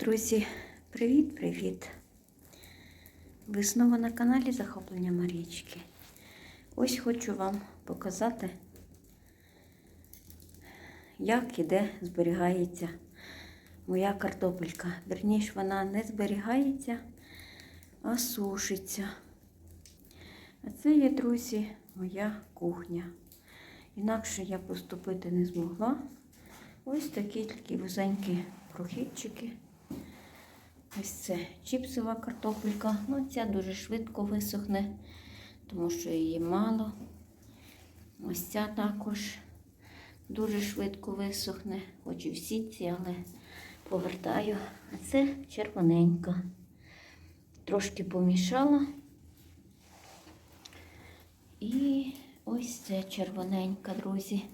Друзі, привіт-привіт! Ви знову на каналі Захоплення Марічки. Ось хочу вам показати, як і де зберігається моя картопелька. Верніше, вона не зберігається, а сушиться. А це є, друзі, моя кухня. Інакше я поступити не змогла. Ось такі такі вузенькі прохідчики. Ось це чіпсова картопелька. Ну, ця дуже швидко висохне, тому що її мало. Ось ця також дуже швидко висохне, хоч і в сітці, але повертаю. А це червоненька. Трошки помішала. І ось це червоненька, друзі.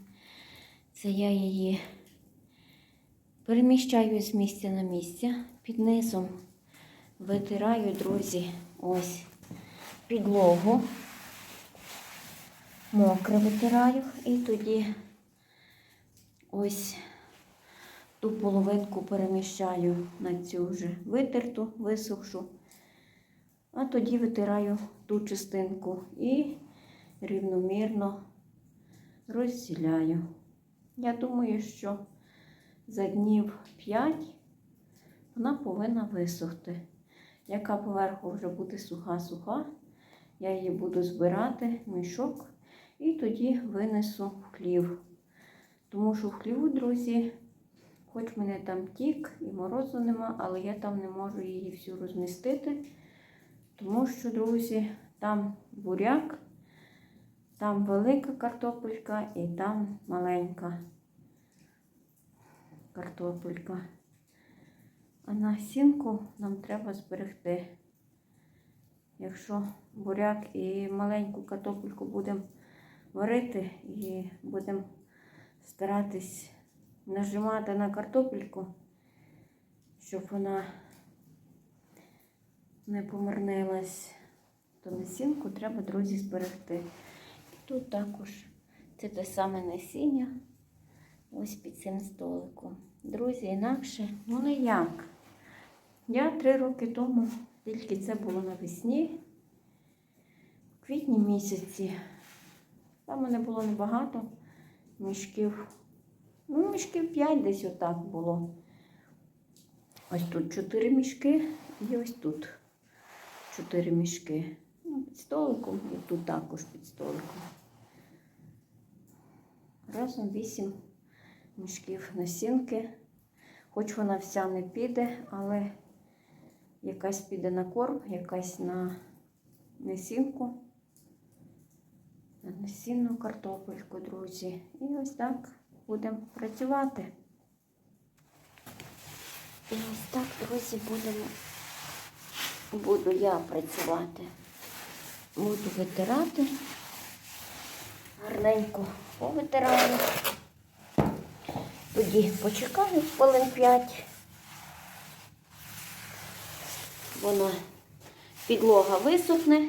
Це я її переміщаю з місця на місце. Під низом витираю, друзі, ось підлогу. Мокре витираю і тоді ось ту половинку переміщаю на цю вже витерту, висохшу, а тоді витираю ту частинку і рівномірно розділяю. Я думаю, що за днів 5 вона повинна висохти. Яка поверху вже буде суха-суха, я її буду збирати в мішок і тоді винесу в хлів. Тому що в хліву, друзі, хоч мене там тік і морозу нема, але я там не можу її всю розмістити, тому що, друзі, там буряк, там велика картопелька і там маленька картопелька. А насінку нам треба зберегти. Якщо буряк і маленьку картопельку будемо варити і будемо старатись нажимати на картопельку, щоб вона не помарнилась, то насінку треба, друзі, зберегти. Тут також це те саме насіння. Ось під цим столиком. Друзі, інакше, ну ніяк. Я три роки тому, тільки це було навесні, в квітні місяці. Там мене було небагато мішків. Ну, мішків 5 десь отак було. Ось тут 4 мішки і ось тут 4 мішки. Ну, під столиком і тут також під столиком. Разом 8 мішків насінки. Хоч вона вся не піде, але якась піде на корм, якась на насінку, на насінну картопельку, друзі. І ось так будемо працювати. І ось так, друзі, будемо, буду я працювати. Буду витирати, гарненько повитираю. Тоді почекаю хвилин 5. Вона підлога висохне.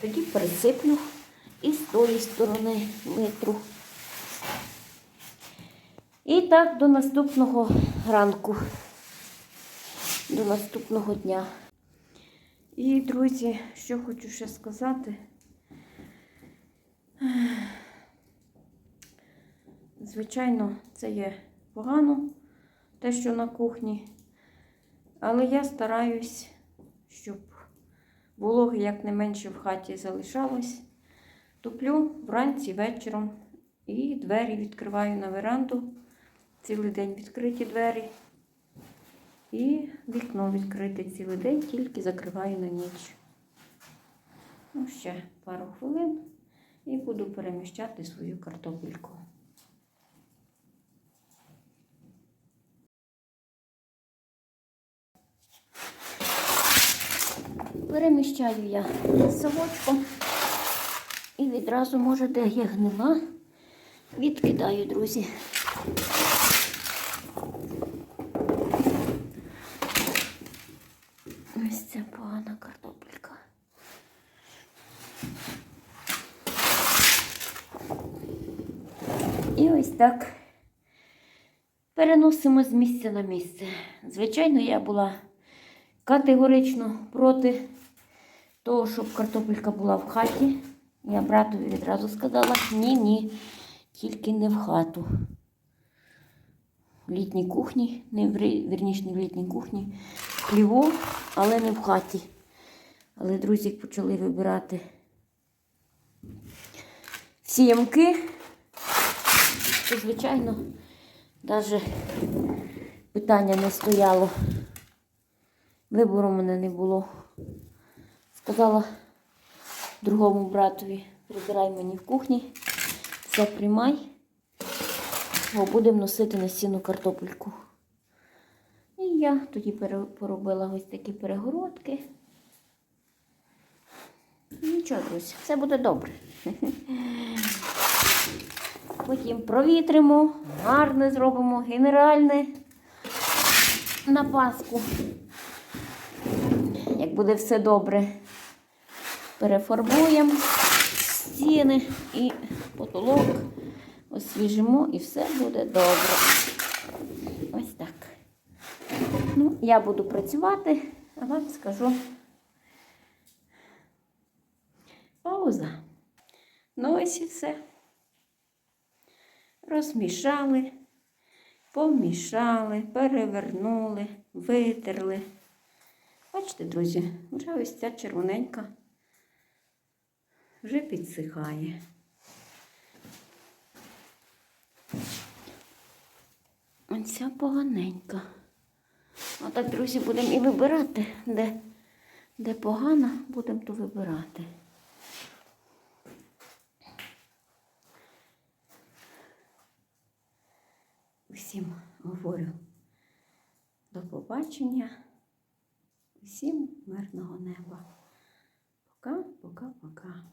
Тоді присиплю і з тої сторони витру. І так до наступного ранку, до наступного дня. І, друзі, що хочу ще сказати. Звичайно, це є погано, те, що на кухні. Але я стараюсь, щоб вологи якнайменше в хаті залишалось. Топлю вранці вечором і двері відкриваю на веранду. Цілий день відкриті двері. І вікно відкрите цілий день, тільки закриваю на ніч. Ну, ще пару хвилин і буду переміщати свою картопельку. Переміщаю я совочком і відразу, може, де є гнила, відкидаю, друзі. Ось це погана картопелька. І ось так переносимо з місця на місце. Звичайно, я була категорично проти того, щоб картопелька була в хаті. Я братові відразу сказала: ні, ні, тільки не в хату. В літній кухні, не в вірніше, не в літній кухні, в хліву, але не в хаті. Але друзі почали вибирати всі то, звичайно, навіть питання не стояло. Вибору мене не було. Сказала другому братові, прибирай мені в кухні, все приймай, бо будемо носити на стіну картопельку. І я тоді поробила ось такі перегородки. Нічого, друзі, все буде добре. Потім провітримо, гарне зробимо, генеральне на Пасху. Як буде все добре, перефарбуємо стіни і потолок освіжимо і все буде добре. Ось так. Ну, я буду працювати, а вам скажу пауза. Ну ось і все. Розмішали, помішали, перевернули, витерли. Бачите, друзі, вже ось ця червоненька вже підсихає. Ось ця поганенька. Отак, друзі, будемо і вибирати, де, де погано, будемо то вибирати. Усім говорю до побачення. Усім мирного неба. Пока, пока, пока.